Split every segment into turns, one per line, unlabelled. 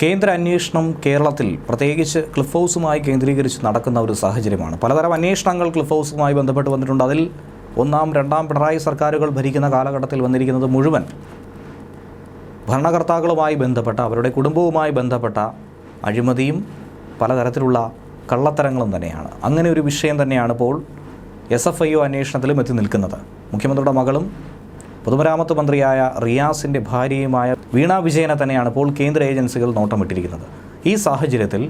കേന്ദ്ര അന്വേഷണം കേരളത്തിൽ പ്രത്യേകിച്ച് ക്ലിഫ് ഹൗസുമായി കേന്ദ്രീകരിച്ച് നടക്കുന്ന ഒരു സാഹചര്യമാണ്. പലതരം അന്വേഷണങ്ങൾ ക്ലിഫ് ഹൗസുമായി ബന്ധപ്പെട്ട് വന്നിട്ടുണ്ട്. അതിൽ ഒന്നാം രണ്ടാം പിണറായി സർക്കാരുകൾ ഭരിക്കുന്ന കാലഘട്ടത്തിൽ വന്നിരിക്കുന്നത് മുഴുവൻ ഭരണകർത്താക്കളുമായി ബന്ധപ്പെട്ട അവരുടെ കുടുംബവുമായി ബന്ധപ്പെട്ട അഴിമതിയും പലതരത്തിലുള്ള കള്ളത്തരങ്ങളും തന്നെയാണ്. അങ്ങനെ ഒരു വിഷയം തന്നെയാണ് ഇപ്പോൾ എസ് എഫ് ഐ ഒ അന്വേഷണത്തിലും എത്തി നിൽക്കുന്നത്. മുഖ്യമന്ത്രിയുടെ മകളും പൊതുമരാമത്ത് മന്ത്രിയായ റിയാസിന്റെ ഭാര്യയുമായ വീണ വിജയനെ തന്നെയാണ് ഇപ്പോൾ കേന്ദ്ര ഏജൻസികൾ നോട്ടമിട്ടിരിക്കുന്നത്. ഈ സാഹചര്യത്തിൽ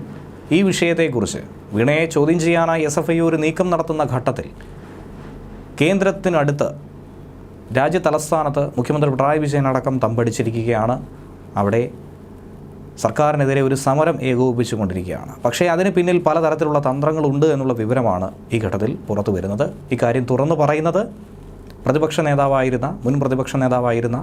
ഈ വിഷയത്തെക്കുറിച്ച് വീണയെ ചോദ്യം ചെയ്യാനായി എസ് എഫ് ഐ ഒരു നീക്കം നടത്തുന്ന ഘട്ടത്തിൽ കേന്ദ്രത്തിനടുത്ത് രാജ്യ തലസ്ഥാനത്ത് മുഖ്യമന്ത്രി പിണറായി വിജയൻ അടക്കം തമ്പടിച്ചിരിക്കുകയാണ്. അവിടെ സർക്കാരിനെതിരെ ഒരു സമരം ഏകോപിപ്പിച്ചുകൊണ്ടിരിക്കുകയാണ്. പക്ഷേ അതിന് പിന്നിൽ പലതരത്തിലുള്ള തന്ത്രങ്ങളുണ്ട് എന്നുള്ള വിവരമാണ് ഈ ഘട്ടത്തിൽ പുറത്തു വരുന്നത് ഇക്കാര്യം തുറന്നു പറയുന്നത് പ്രതിപക്ഷ നേതാവായിരുന്ന മുൻ പ്രതിപക്ഷ നേതാവായിരുന്ന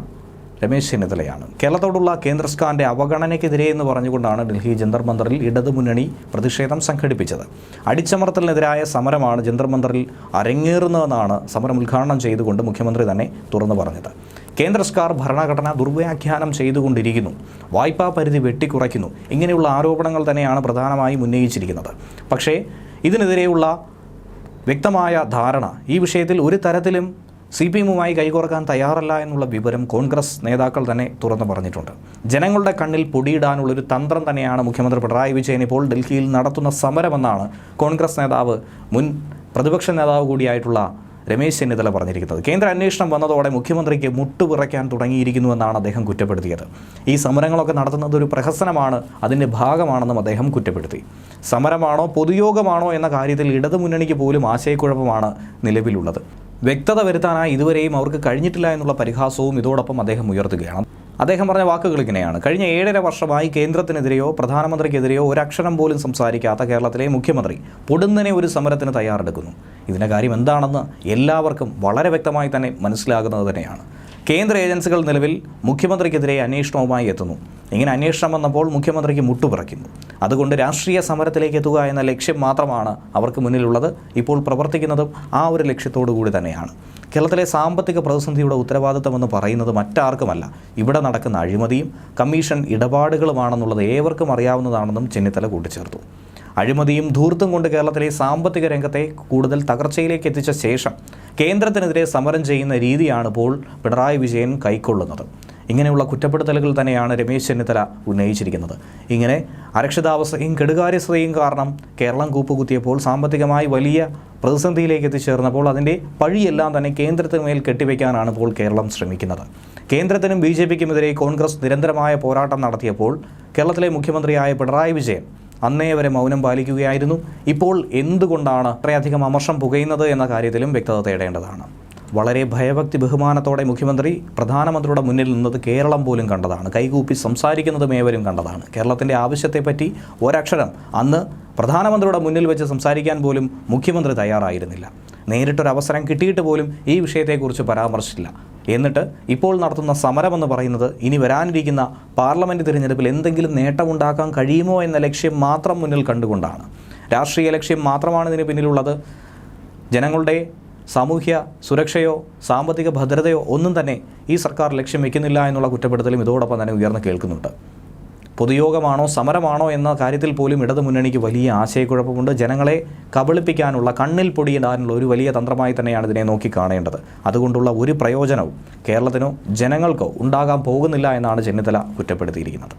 രമേശ് ചെന്നിത്തലയാണ്. കേരളത്തോടുള്ള കേന്ദ്ര സർക്കാരിന്റെ അവഗണനയ്ക്കെതിരെ എന്ന് പറഞ്ഞുകൊണ്ടാണ് ഡൽഹി ജന്തർ മന്ദറിൽ ഇടതുമുന്നണി പ്രതിഷേധം സംഘടിപ്പിച്ചത്. അടിച്ചമർത്തലിനെതിരായ സമരമാണ് ജന്തർ മന്ദറിൽ അരങ്ങേറുന്നതെന്നാണ് സമരം ഉദ്ഘാടനം ചെയ്തുകൊണ്ട് മുഖ്യമന്ത്രി തന്നെ തുറന്നു പറഞ്ഞത്. കേന്ദ്ര സർക്കാർ ഭരണഘടന ദുർവ്യാഖ്യാനം ചെയ്തുകൊണ്ടിരിക്കുന്നു. വായ്പാ പരിധി വെട്ടിക്കുറയ്ക്കുന്നു. ഇങ്ങനെയുള്ള ആരോപണങ്ങൾ തന്നെയാണ് പ്രധാനമായും ഉന്നയിച്ചിരിക്കുന്നത്. പക്ഷേ ഇതിനെതിരെയുള്ള വ്യക്തമായ ധാരണ ഈ വിഷയത്തിൽ ഒരു തരത്തിലും സി പി എമ്മുമായി കൈകോർക്കാൻ തയ്യാറല്ല എന്നുള്ള വിവരം കോൺഗ്രസ് നേതാക്കൾ തന്നെ തുറന്നു പറഞ്ഞിട്ടുണ്ട്. ജനങ്ങളുടെ കണ്ണിൽ പൊടിയിടാനുള്ളൊരു തന്ത്രം തന്നെയാണ് മുഖ്യമന്ത്രി പിണറായി വിജയൻ ഇപ്പോൾ ഡൽഹിയിൽ നടത്തുന്ന സമരമെന്നാണ് കോൺഗ്രസ് നേതാവ് മുൻ പ്രതിപക്ഷ നേതാവ് കൂടിയായിട്ടുള്ള രമേശ് ചെന്നിത്തല പറഞ്ഞിരിക്കുന്നത്. കേന്ദ്ര അന്വേഷണം വന്നതോടെ മുഖ്യമന്ത്രിക്ക് മുട്ടുപിറയ്ക്കാൻ തുടങ്ങിയിരിക്കുന്നുവെന്നാണ് അദ്ദേഹം കുറ്റപ്പെടുത്തിയത്. ഈ സമരങ്ങളൊക്കെ നടത്തുന്നത് ഒരു പ്രഹസനമാണ് അതിന്റെ ഭാഗമാണെന്നും അദ്ദേഹം കുറ്റപ്പെടുത്തി. സമരമാണോ പൊതുയോഗമാണോ എന്ന കാര്യത്തിൽ ഇടതുമുന്നണിക്ക് പോലും ആശയക്കുഴപ്പമാണ് നിലവിലുള്ളത്. വ്യക്തത വരുത്താനായി ഇതുവരെയും അവർക്ക് കഴിഞ്ഞിട്ടില്ല എന്നുള്ള പരിഹാസവും ഇതോടൊപ്പം അദ്ദേഹം ഉയർത്തുകയാണ്. അദ്ദേഹം പറഞ്ഞ വാക്കുകൾ ഇങ്ങനെയാണ്. കഴിഞ്ഞ ഏഴര വർഷമായി കേന്ദ്രത്തിനെതിരെയോ പ്രധാനമന്ത്രിക്കെതിരെയോ ഒരക്ഷരം പോലും സംസാരിക്കാത്ത കേരളത്തിലെ മുഖ്യമന്ത്രി പൊടുന്നനെ ഒരു സമരത്തിന് തയ്യാറെടുക്കുന്നു. ഇതിന്റെ കാര്യം എന്താണെന്ന് എല്ലാവർക്കും വളരെ വ്യക്തമായി തന്നെ മനസ്സിലാകുന്നത് തന്നെയാണ്. കേന്ദ്ര ഏജൻസികൾ നിലവിൽ മുഖ്യമന്ത്രിക്കെതിരെ അന്വേഷണവുമായി എത്തുന്നു. ഇങ്ങനെ അന്വേഷണം വന്നപ്പോൾ മുഖ്യമന്ത്രിക്ക് മുട്ടുപിറയ്ക്കുന്നു അതുകൊണ്ട് രാഷ്ട്രീയ സമരത്തിലേക്ക് എത്തുക എന്ന ലക്ഷ്യം മാത്രമാണ് അവർക്ക് മുന്നിലുള്ളത്. ഇപ്പോൾ പ്രവർത്തിക്കുന്നതും ആ ഒരു ലക്ഷ്യത്തോടു കൂടി തന്നെയാണ്. കേരളത്തിലെ സാമ്പത്തിക പ്രതിസന്ധിയുടെ ഉത്തരവാദിത്തമെന്ന് പറയുന്നത് മറ്റാർക്കുമല്ല. ഇവിടെ നടക്കുന്ന അഴിമതിയും കമ്മീഷൻ ഇടപാടുകളുമാണെന്നുള്ളത് ഏവർക്കും അറിയാവുന്നതാണെന്നും ചെന്നിത്തല കൂട്ടിച്ചേർത്തു. അഴിമതിയും ധൂർത്തും കൊണ്ട് കേരളത്തിലെ സാമ്പത്തിക രംഗത്തെ കൂടുതൽ തകർച്ചയിലേക്ക് എത്തിച്ച ശേഷം കേന്ദ്രത്തിനെതിരെ സമരം ചെയ്യുന്ന രീതിയാണ് ഇപ്പോൾ പിണറായി വിജയൻ കൈക്കൊള്ളുന്നത്. ഇങ്ങനെയുള്ള കുറ്റപ്പെടുത്തലുകൾ തന്നെയാണ് രമേശ് ചെന്നിത്തല ഉന്നയിച്ചിരിക്കുന്നത്. ഇങ്ങനെ അരക്ഷിതാവസ്ഥയും കെടുകാര്യസ്ഥതയും കാരണം കേരളം കൂപ്പുകുത്തിയപ്പോൾ സാമ്പത്തികമായി വലിയ പ്രതിസന്ധിയിലേക്ക് എത്തിച്ചേർന്നപ്പോൾ അതിന്റെ പഴിയെല്ലാം തന്നെ കേന്ദ്രത്തിന് മേൽ കെട്ടിവെക്കാനാണ് ഇപ്പോൾ കേരളം ശ്രമിക്കുന്നത്. കേന്ദ്രത്തിനും ബി കോൺഗ്രസ് നിരന്തരമായ പോരാട്ടം നടത്തിയപ്പോൾ കേരളത്തിലെ മുഖ്യമന്ത്രിയായ പിണറായി വിജയൻ അന്നേ വരെ മൗനം പാലിക്കുകയായിരുന്നു. ഇപ്പോൾ എന്തുകൊണ്ടാണ് അത്രയധികം അമർഷം പുകയുന്നത് എന്ന കാര്യത്തിലും വ്യക്തത തേടേണ്ടതാണ്. വളരെ ഭയഭക്തി ബഹുമാനത്തോടെ മുഖ്യമന്ത്രി പ്രധാനമന്ത്രിയുടെ മുന്നിൽ നിന്നത് കേരളം പോലും കണ്ടതാണ്. കൈകൂപ്പി സംസാരിക്കുന്നതും ഏവരും കണ്ടതാണ്. കേരളത്തിന്റെ ആവശ്യത്തെപ്പറ്റി ഒരക്ഷരം അന്ന് പ്രധാനമന്ത്രിയുടെ മുന്നിൽ വെച്ച് സംസാരിക്കാൻ പോലും മുഖ്യമന്ത്രി തയ്യാറായിരുന്നില്ല. നേരിട്ടൊരവസരം കിട്ടിയിട്ട് പോലും ഈ വിഷയത്തെക്കുറിച്ച് പരാമർശിച്ചില്ല. എന്നിട്ട് ഇപ്പോൾ നടത്തുന്ന സമരമെന്ന് പറയുന്നത് ഇനി വരാനിരിക്കുന്ന പാർലമെന്റ് തിരഞ്ഞെടുപ്പിൽ എന്തെങ്കിലും നേട്ടമുണ്ടാക്കാൻ കഴിയുമോ എന്ന ലക്ഷ്യം മാത്രം മുന്നിൽ കണ്ടുകൊണ്ടാണ്. രാഷ്ട്രീയ ലക്ഷ്യം മാത്രമാണ് ഇതിന് പിന്നിലുള്ളത്. ജനങ്ങളുടെ സാമൂഹ്യ സുരക്ഷയോ സാമ്പത്തിക ഭദ്രതയോ ഒന്നും തന്നെ ഈ സർക്കാർ ലക്ഷ്യം വയ്ക്കുന്നില്ല എന്നുള്ള കുറ്റപ്പെടുത്തലും ഇതോടൊപ്പം തന്നെ ഉയർന്നു കേൾക്കുന്നുണ്ട്. പൊതുയോഗമാണോ സമരമാണോ എന്ന കാര്യത്തിൽ പോലും ഇടതു മുന്നണിക്ക് വലിയ ആശയക്കുഴപ്പമുണ്ട്. ജനങ്ങളെ കബളിപ്പിക്കാനുള്ള കണ്ണിൽ പൊടിയിടാനുള്ള ഒരു വലിയ തന്ത്രമായി തന്നെയാണ് ഇതിനെ നോക്കി കാണേണ്ടത്. അതുകൊണ്ടുള്ള ഒരു പ്രയോജനവും കേരളത്തിനോ ജനങ്ങൾക്കോ ഉണ്ടാകാൻ പോകുന്നില്ല എന്നാണ് ചെന്നിത്തല കുറ്റപ്പെടുത്തിയിരിക്കുന്നത്.